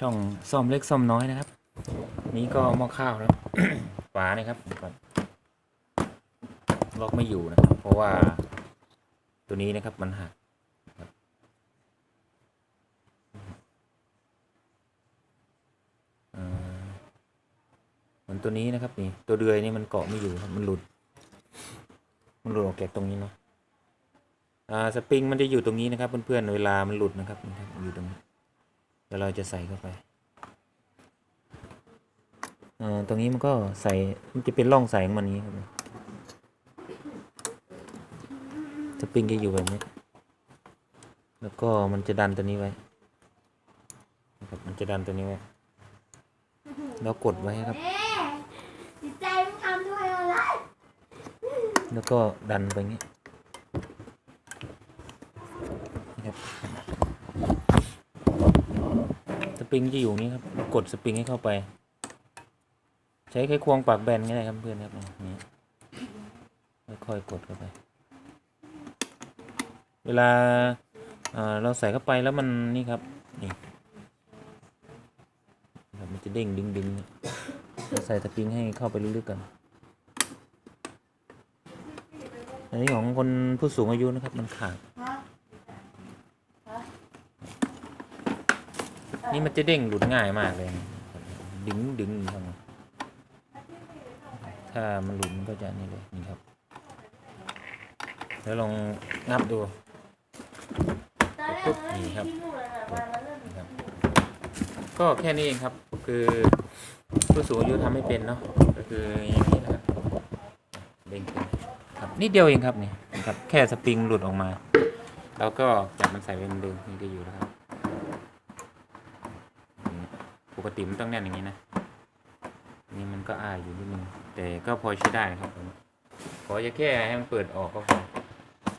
ช่องซ่อมเล็กซ่อมน้อยนะครับ นี้ก็หม้อข้าวนะครับฝานะครับก่อนล็อกไม่อยู่นะครับ เพราะว่าตัวนี้นะครับมันหักอ่าเหมือนตัวนี้นะครับนี่ตัวเดือยนี่มันเกาะไม่อยู่ครับมันหลุด มันหลุดออกจากตรงนี้เนาะอ่าสปริงมันจะอยู่ตรงนี้นะครับเพื่อนๆเวลามันหลุดนะครับอยู่ตรงนี้ เดี๋ยวเราจะใส่เข้าไปเอ่อตรงนี้มันก็ใส่มันจะเป็นร่องใส่ของมันนี้ครับสปริงจะอยู่แบบนี้ แล้วก็มันจะดันตัวนี้ไว้นะครับมันจะดันตัวนี้ไว้แล้วกดไว้ครับเอ๊ะจิตใจมึงทำด้วยอะไรแล้วก็ดันไปอย่างนี้นะครับส ปริงจะอยู่นี้ครับ กดสปริงให้เข้าไป ใช้ไขควงปากแบนก็ได้ครับเพื่อนครับนี่ค่อยๆกดเข้าไป เวลาเราใส่เข้าไปแล้วมันนี่ครับนี่มันจะเด้งดึงดึงใส่สปริงให้เข้าไปลึกๆกันอันนี้ของคนผู้สูงอายุนะครับมันขาด ฮะ นี่มันจะเด้งหลุดง่ายมากเลย ดึงดึงทำไงถ้ามันหลุดมันก็จะนี่เลยนี่ครับแล้วลองนับดูตอนแรกปุ๊บมันนี่ครับที่นู่นเลยแต่ว่ามันเริ่มนี่ครับ ก็แค่นี้เองครับ คือผู้สูงอายุทำไม่เป็นเนาะก็คืออย่างนี้นะครับเด้งขึ้นครับนิดเดียวเองครับนี่นะครับ แค่สปริงหลุดออกมา แล้วก็จับมันใส่เป็นเดิมนี่ก็อยู่แล้วครับนี่ ปกติมันต้องแน่นอย่างนี้นะ นี่มันก็อายอยู่นิดนึงแต่ก็พอใช้ได้นะครับผมขอจะแค่ให้มันเปิดออกก็พอ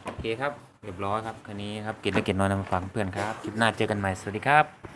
โอเคครับเรียบร้อยครับคันนี้ครับเก็บเล็กเก็บน้อนนำมาฝากเพื่อนครับคลิปหน้าเจอกันใหม่สวัสดีครับ